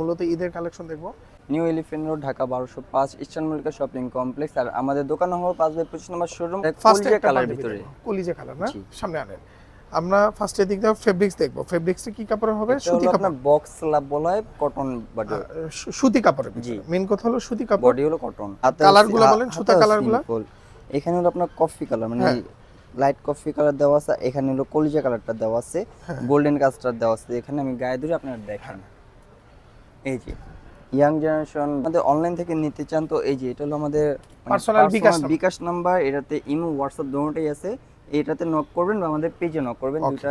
মূলত ঈদের কালেকশন দেখব। নিউ এলিফেন্ট রোড ঢাকা বারোশো পাঁচ ইস্টার্ন মল্লিকা শপিং কমপ্লেক্স আর আমাদের দোকান নম্বর পাঁচ বাই পঁচিশ নম্বর শোরুম ফার্স্ট একটা কালার ভিতরে। কলিজা কালার না? সামনে আনেন। আমরা ফার্স্টে দিক দিয়ে ফেব্রিক্স দেখব। ফেব্রিক্স কি কাপড়ের হবে? সুতি কাপড়। বক্স স্ল্যাব বলা হয় কটন বডি সুতি কাপড়ের জি। মেন কথা হলো সুতি কাপড়। বডি হলো কটন Colour গুলো বলেন, সুতা colour গুলো? এখানে হলো আপনার কফি কালার মানে হ্যাঁ। লাইট কফি কালার দেওয়া আছে এখানে হলো কলিজা কালারটা দেওয়া আছে হ্যাঁ। গোল্ডেন কাজটা দেওয়া আছে। এখানে আমি গায়ে ধরে আপনারা দেখেন। এই যে ইয়াং জেনারেশন আমাদের অনলাইন থেকে নিতে চান তো এই যে এটা হলো আমাদের মানে Personal বিকাশ বিকাশ নাম্বার এটাতে ইমো হোয়াটসঅ্যাপ দুটোই আছে। এটাতে নক করবেন বা আমাদের পেজে নক করবেন। Okay. দুইটা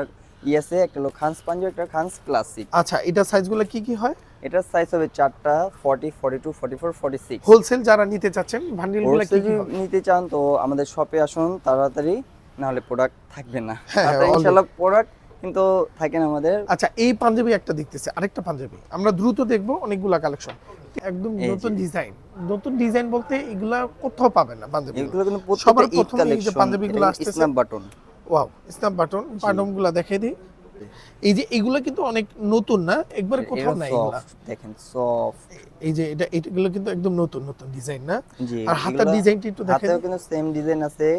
ই আছে একটা হলো খানস পাঞ্জাবি একটা খানস ক্লাসিক আচ্ছা এটা সাইজগুলো কি কি হয়? এটার সাইজ হবে চারটা forty forty two forty four forty six wholesale যারা নিতে চাচ্ছেন ভান্ডিলগুলো কি কি নিতে চান তো আমাদের শপে আসুন তাড়াতাড়ি না হলে প্রোডাক্ট থাকবে না। হ্যাঁ, ইনশাআল্লাহ প্রোডাক্ট কিন্তু থাকে না আমাদের। আচ্ছা এই পাঞ্জাবি একটা দেখতেছে আরেকটা পাঞ্জাবি। আমরা দ্রুত দেখব অনেকগুলা কালেকশন একদম। নতুন ডিজাইন নতুন ডিজাইন বলতে এগুলা কোথাও পাবেন না পাঞ্জাবি এগুলো কিন্তু সবার প্রথমে এই যে পাঞ্জাবিগুলো আসতেছে। ইসলাম বাটন ওয়াও স্ন্যাপ বাটন বাটনগুলা দেখিয়ে দিই। এই যে এগুলো কিন্তু অনেক নতুন না? একবার কোথাও নাই এগুলা। দেখেন সফট এই যে এটা এগুলো কিন্তু একদম নতুন নতুন ডিজাইন না? আর হাতার ডিজাইনটা একটু দেখেন হাতেও কিন্তু সেম ডিজাইন আছে।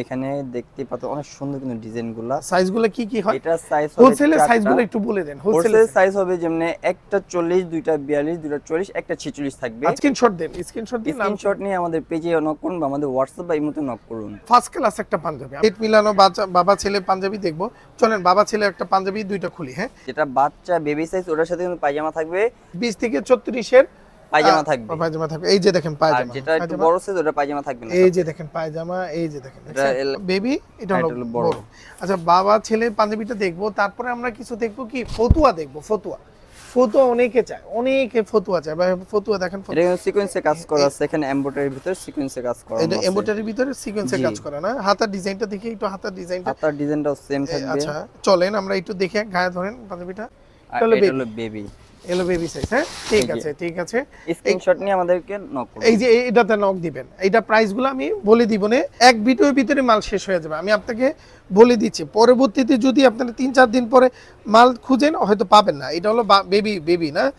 এখানে দেখতে পাচ্ছ অনেক সুন্দর কিন্তু ডিজাইনগুলা সাইজগুলো কি কি হয়? এটা সাইজ হোলসেলের সাইজগুলো একটু বলে দেন হোলসেল হোলসেল সাইজ হবে যেমন একটা চল্লিশ দুইটা বিয়াল্লিশ দুইটা চল্লিশ একটা ছেচল্লিশ থাকবে। স্ক্রিনশট দেন স্ক্রিনশট দিন স্ক্রিনশট নিয়ে আমাদের পেজে নক করুন বা আমাদের হোয়াটসঅ্যাপ বা ইমোতে নক করুন। ফার্স্ট ক্লাস একটা পাঞ্জাবি। ডেট মিলানো বাচ্চা বাবা ছেলে পাঞ্জাবি দেখব। চলেন বাবা ছেলে একটা পাঞ্জাবি দুইটা খুলি হ্যাঁ? যেটা বাচ্চা বেবি সাইজ ওটার সাথে কিন্তু পায়জামা থাকবে। বিশ থেকে ছত্রিশের পায়জামা থাকবে। পায়জামা থাকবে। এই যে দেখেন পায়জামা। যেটা একটু বড় সাইজ ওটা পায়জামা থাকবে না এই যে দেখেন পায়জামা এই যে দেখেন। বেবি এটা হ্যাঁ, হলো বড়। আচ্ছা বাবা ছেলে পাঞ্জাবিটা দেখব। তারপরে আমরা কিছু দেখব কি? ফতুয়া দেখব ফতুয়া। ফতুয়া অনেকে চায় অনেকে ফতুয়া চায়। ভাই ফতুয়া দেখেন এটা সিকোয়েন্সে কাজ করা আছে। এখানে এমব্রয়ডারির ভিতরে সিকোয়েন্সে কাজ করা এটা এমব্রয়ডারির ভিতরে সিকোয়েন্সে কাজ করা না? হাতার ডিজাইনটা দেখি একটু হাতার ডিজাইনটা। হাতার ডিজাইনটাও সেম থাকবে। আচ্ছা চলেন আমরা একটু দেখে গায়ে ধরেন পাঞ্জাবিটা। এটা হলো বেবি এলো বেবি সাইজ হ্যাঁ? ঠিক আছে ঠিক আছে। স্ক্রিনশট নিয়ে আমাদেরকে নক করুন। এই যে এটাতে নক দিবেন। এইটা প্রাইসগুলো আমি বলে দিব না এক ভিডিওর ভিতরে মাল শেষ হয়ে যাবে। আমি আপনাকে বলে দিচ্ছি পরবর্তীতে যদি আপনারা তিন চার দিন পরে মাল খুঁজেন হয়তো পাবেন না। এটা হলো বেবি বেবি না?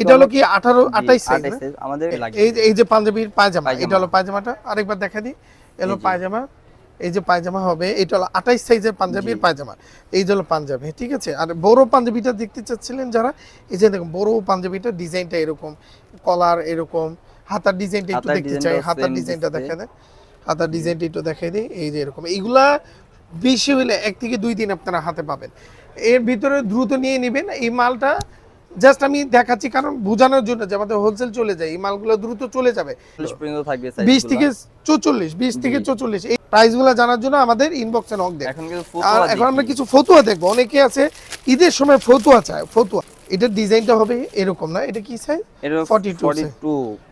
এটা হলো কি আঠারো আঠাইশ সাইজ আমাদের এই যে- এই যে পাঞ্জাবির পায়জামা পায়জামা। এটা হলো পায়জামাটা। আরেকবার দেখা দিই। এলো পায়জামা। এই যে পায়জামা হবে এটা হলো আঠাইশ সাইজের পাঞ্জাবির পায়জামা। এই যে হলো পাঞ্জাবি ঠিক আছে? আর বড় পাঞ্জাবিটা দেখতে চাচ্ছিলেন যারা এই যে দেখুন বড় পাঞ্জাবিটা ডিজাইনটা এরকম কলার এরকম হাতার ডিজাইনটা একটু দেখতে চাই হাতার ডিজাইনটা দেখা দেয় হাতার ডিজাইনটা একটু দেখাই দিই এই যে এরকম। এইগুলা বেশি হলে এক থেকে দুই দিন আপনারা হাতে পাবেন। এর ভিতরে দ্রুত নিয়ে নেবেন এই মালটা জাস্ট আমি দেখাচ্ছি কারণ বোঝানোর জন্য যে আমাদের হোলসেল চলে যায় এই মালগুলো দ্রুত চলে যাবে। 40 পর্যন্ত থাকবে বিশ থেকে। চৌচল্লিশ বিশ থেকে। চৌচল্লিশ প্রাইসগুলো জানার জন্য আমাদের ইনবক্সে নক কিন্তু আর এখন আমরা কিছু ফতুয়া দেখব। অনেকে আছে ঈদের সময় ফতুয়া চায় ফতুয়া। এটার ডিজাইনটা হবে এরকম না এটা কি সাইজ 42 42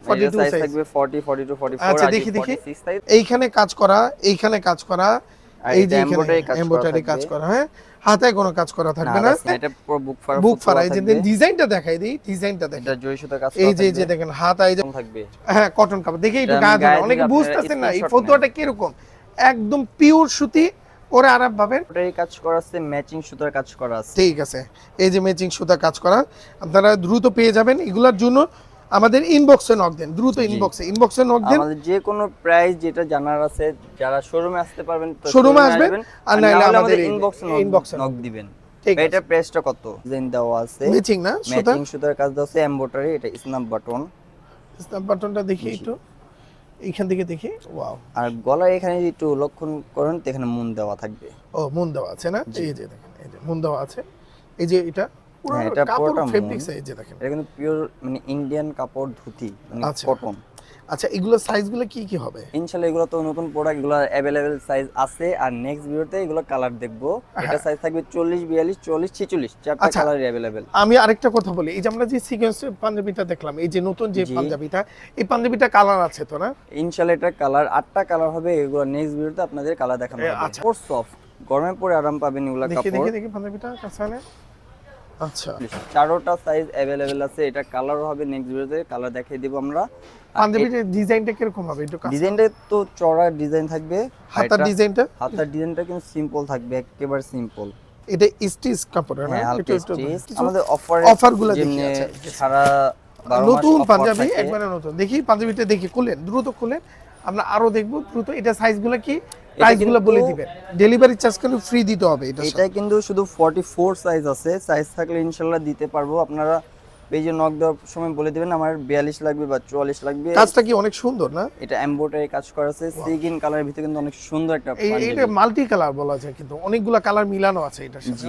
42 সাইজ থাকবে 40 42 44 আচ্ছা, দেখি, দেখি। এইখানে কাজ করা এইখানে কাজ করা। এই যে কাজ করা এমব্রয়ডারি কাজ করা হ্যাঁ? হাতায় কোনো কাজ করা থাকবে না। এটা পুরো বুক ফাড়া বুক ফাড়া এই যে ডিজাইনটা দেখাই দিই ডিজাইনটা দেখেন এটা জয় সুতা কাজ এই করা যে এই যে। দেখেন হাতা এই যে থাকবে। হ্যাঁ কটন কাপড় দেখে একটু এটা গায়ে অনেকে বুঝতেছেন না এই আপনারা ফতুয়াটা কীরকম? একদম পিওর সুতি ওরে আরাম পাবেন এমব্রয়ডারি কাজ করা আছে ম্যাচিং সুতার কাজ করা আছে। ঠিক আছে। এই যে ম্যাচিং সুতা কাজ করা আপনারা দ্রুত পেয়ে যাবেন এগুলোর জন্য আমাদের ইনবক্সে নক দেন দ্রুত ইনবক্সে ইনবক্সে নক দেন। আমাদের যে কোনো প্রাইস যেটা জানার আছে যারা শোরুমে আসতে পারবেন তো এ আসবেন, আর না হলে আমাদের ইনবক্স এ নক দিবেন। ঠিক আছে। এটা প্রাইসটা কত? ডিজাইন দেওয়া আছে। ম্যাচিং না সুতা? ম্যাচিং সুতার কাজ দেওয়া আছে এমব্রয়ডারি এটা স্ন্যাপ বাটন স্ন্যাপ বাটনটা দেখি একটু। এইখান থেকে দেখি ওয়াও। আর গলার এখানে যদি একটু লক্ষণ করেন তো এখানে মুন দেওয়া থাকবে। ও মুন দেওয়া আছে না? এই যে দেখেন এই যে মুন দেওয়া আছে। এই যে এটা এটা কাপড় পুরোটা ফেব্রিক্স। এই যে দেখেন। এটা কিন্তু পিওর মানে ইন্ডিয়ান কাপড় ধুতি মানে আচ্ছা। কটন আচ্ছা এগুলো সাইজগুলো কি কি হবে? ইনশাআল্লাহ এগুলো তো নতুন প্রোডাক্ট এগুলো অ্যাভেলেবেল সাইজ আছে। আর নেক্সট ভিডিওতে এগুলো কালার দেখব। এটা সাইজ থাকবে চল্লিশ বিয়াল্লিশ চল্লিশ ছেচল্লিশ। চারটা হ্যাঁ। আচ্ছা। কালার অ্যাভেলেবেল আমি আরেকটা কথা বলি। এই যে আমরা যে সিকোয়েন্স পাঞ্জাবিটা দেখলাম এই যে নতুন যে পাঞ্জাবিটা এই পাঞ্জাবিটা কালার আছে তো না? ইনশাআল্লাহ এটা কালার আটটা কালার হবে। এগুলো নেক্সট ভিডিওতে আপনাদের কালার দেখানো হবে। আচ্ছা। সফট গরমে পরে আরাম পাবেন এগুলো দেখি কাপড়। দেখি দেখি পাঞ্জাবিটা কাছানে আচ্ছা। চারোটা সাইজ আছে এটা কালারও হবে নেক্সট ভিডিওতে কালার দেখিয়ে দিব আমরা। পাঞ্জাবির ডিজাইনটা কীরকম হবে? একটু ডিজাইনটা তো চড়া ডিজাইন থাকবে হাতার ডিজাইনটা হাতার ডিজাইনটা কিন্তু সিম্পল থাকবে একেবারে সিম্পল এটা স্টিচ কাপড়ের না হ্যাঁ একটু- একটু- আমাদের অফার offer গুলো দেখি, আচ্ছা। সারা নতুন পাঞ্জাবি একবারে নতুন। দেখি পাঞ্জাবিটা দেখি খুলেন দ্রুত খুলেন। আমরা আরও দেখব দ্রুত। এটা সাইজগুলো কি? প্রাইসগুলো বলে দিবেন। ডেলিভারি চার্জ কিন্তু ফ্রি দিতে হবে এটা এটা কিন্তু শুধু 44 সাইজ আছে। সাইজ থাকলে ইনশাআল্লাহ দিতে পারব। আপনারা নক দেওয়ার সময় বলে দিবেন আমার 42 লাগবে বা 44 লাগবে। কাজটা কি অনেক সুন্দর না? এটা এমব্রয়ডারি কাজ করা আছে। সিগিন কালারের ভিতরে কিন্তু অনেক সুন্দর একটা এটা মাল্টি কালার বলা যায় কিন্তু। অনেকগুলা কালার মিলানো আছে এটার সাথে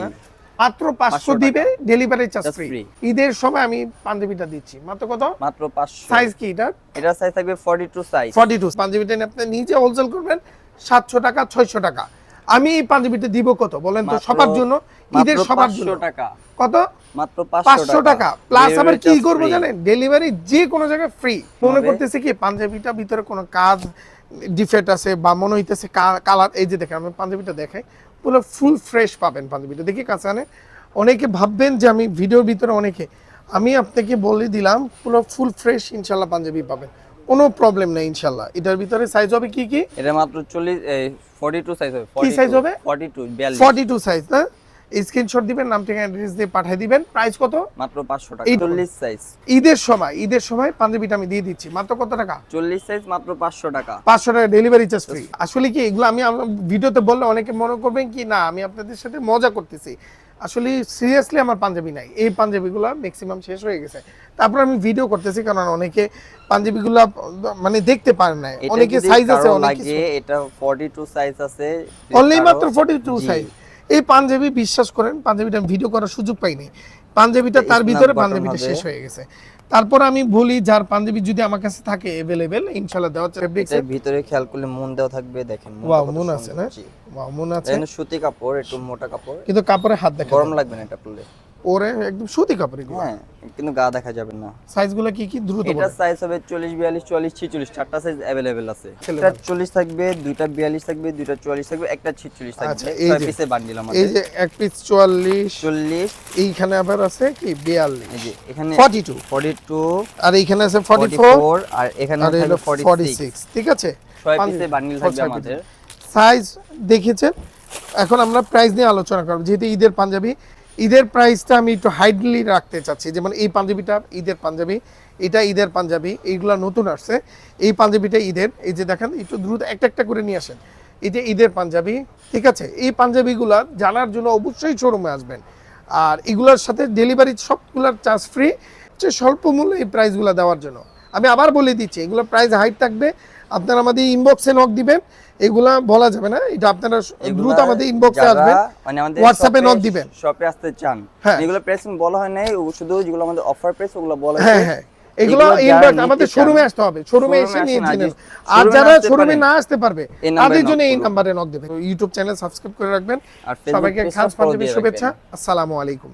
মাত্র পাঁচশো 500 দিবে ডেলিভারি চার্জ ফ্রি ঈদের সময় আমি পাঞ্জাবিটা দিচ্ছি। মাত্র কত? মাত্র 500 সাইজ কি এটা এটা সাইজ থাকবে 42 সাইজ ফর্টি টু পাঞ্জাবিটা আপনি নিজে হোলসেল করবেন। সাতশো টাকা ছয়শো টাকা। আমি এই পাঞ্জাবিটা দিব কত বলেন তো? সবার জন্য? ঈদের সবার জন্য। টাকা। কত? মাত্র পাঁচশো টাকা। প্লাস আবার কি করব জানেন? ডেলিভারি যে কোনো জায়গায় ফ্রি মনে করতেছে কি পাঞ্জাবিটা ভিতরে কোনো কাজ ডিফেক্ট আছে বা মনে হইতেছে কালার এই যে দেখেন আমি পাঞ্জাবিটা দেখাই। পুরো ফুল ফ্রেশ পাবেন পাঞ্জাবিটা। দেখি কাছে আনে অনেকে ভাববেন যে আমি ভিডিওর ভিতরে অনেকে আমি আপনাকে বলে দিলাম পুরো ফুল ফ্রেশ ইনশাল্লাহ পাঞ্জাবি পাবেন। কোনো প্রবলেম নাই ইনশাআল্লাহ এটার ভিতরে সাইজ হবে কি কি? এটা মাত্র 40 এই 42 সাইজ হবে কি সাইজ হবে? 42 42 ফর্টি টু সাইজ না? স্ক্রিনশট দিবেন নাম থেকে অ্যাড্রেস দিয়ে পাঠিয়ে দিবেন। প্রাইস কত? মাত্র 500 টাকা। 40 সাইজ ঈদের সময় ঈদের সময় পাঞ্জাবিটা আমি দিয়ে দিচ্ছি। মাত্র কত টাকা? 40 সাইজ মাত্র 500 টাকা। পাঁচশো টাকা ডেলিভারি চার্জ ফ্রি আসলে কি এগুলো আমি ভিডিওতে বললে অনেকে মনে করবেন কি না আমি আপনাদের সাথে মজা করতেছি। আসলে সিরিয়াসলি আমার পাঞ্জাবি নাই। এই পাঞ্জাবিগুলো ম্যাক্সিমাম শেষ হয়ে গেছে। তারপর আমি ভিডিও করতেছি কারণ অনেকে পাঞ্জাবিগুলো মানে দেখতে পারেন না অনেকে সাইজ আছে অনেক এটা 42 সাইজ আছে। অনলি মাত্র ফর্টি টু জি। সাইজ এই পাঞ্জাবি বিশ্বাস করেন পাঞ্জাবিটা ভিডিও করার সুযোগ পাইনি। পাঞ্জাবিটা তার ভিতরে পাঞ্জাবিটা শেষ হয়ে গেছে। তারপর আমি বলি যার পাঞ্জাবি যদি আমার কাছে থাকে এভেলেবেল ইনশাল্লাহ দেওয়া ফেব্রিক্স এর ভিতরে খেয়াল করলে মন দেওয়া থাকবে দেখেন ওয়াও মন আছে না? ওয়াও মন আছে। সুতি কাপড় একটু মোটা কাপড়। কিন্তু কাপড়ে হাত দেখা গরম লাগবে না এটা পরলে? ওরে একদম সুতি কাপড় এগুলো হ্যাঁ কিন্তু গা দেখা যাবে না সাইজগুলো কি কি দ্রুত এটা বলেন। সাইজ হবে 40 42 40 46 চারটা সাইজ अवेलेबल আছে ছেলে একটা মানুষ। 40 থাকবে দুইটা 42 থাকবে দুইটা 44 থাকবে একটা 46 থাকবে আচ্ছা, এই ছয় যে- পিসে বান্ডিল এই আমাদের যে এক পিস চুয়াল্লিশ 40 এইখানে আবার আছে কি বিয়াল্লিশ এই যে এখানে ফর্টি টু 42 আর এইখানে আছে ফর্টি ফোর 44 আর এখানে আর থাকবে হলো ফর্টি 46 সিক্স ঠিক আছে ছয় পাঁচ- পিসে বান্ডিল ছয় থাকবে পিসে। আমাদের সাইজ দেখেছেন এখন আমরা প্রাইস নিয়ে আলোচনা করব যেহেতু ঈদের পাঞ্জাবি ঈদের প্রাইসটা আমি একটু হাইডলি রাখতে চাচ্ছি। যেমন এই পাঞ্জাবিটা, ঈদের পাঞ্জাবি, এটা ঈদের পাঞ্জাবি, এইগুলা নতুন আসছে। এই পাঞ্জাবিটা ঈদের, এই যে দেখেন, একটু দ্রুত একটা একটা করে নিয়ে আসেন। এই যে ঈদের পাঞ্জাবি, ঠিক আছে? এই পাঞ্জাবিগুলা জানার জন্য অবশ্যই শোরুমে আসবেন। আর এগুলোর সাথে ডেলিভারি সবগুলার চার্জ ফ্রি হচ্ছে স্বল্প মূল্যে এই প্রাইসগুলো দেওয়ার জন্য। আমি আবার বলে দিচ্ছি, এগুলোর প্রাইস হাইট থাকবে। আপনারা আমাদের ইনবক্সে নক দিবেন এগুলা বলা যাবে না এটা আপনারা দ্রুত আমাদের ইনবক্সে আসবেন মানে আমাদের হোয়াটসঅ্যাপে নক দিবেন। শপে আসতে চান হ্যাঁ। যেগুলো প্রেস বলা হয় নাই শুধু যেগুলো আমাদের অফার প্রেস ওগুলো বলা হ্যাঁ হ্যাঁ। এগুলো এগুলো ইনবক্স আমাদের শোরুমে আসতে হবে শোরুমে এসে নিয়ে জেনে আর যারা শোরুমে না আসতে পারবে তাদের জন্য এই। নাম্বারে নক দেবেন। ইউটিউব চ্যানেল সাবস্ক্রাইব করে রাখবেন। সবাইকে খাস পাঞ্জাবি শুভেচ্ছা। আসসালামু আলাইকুম।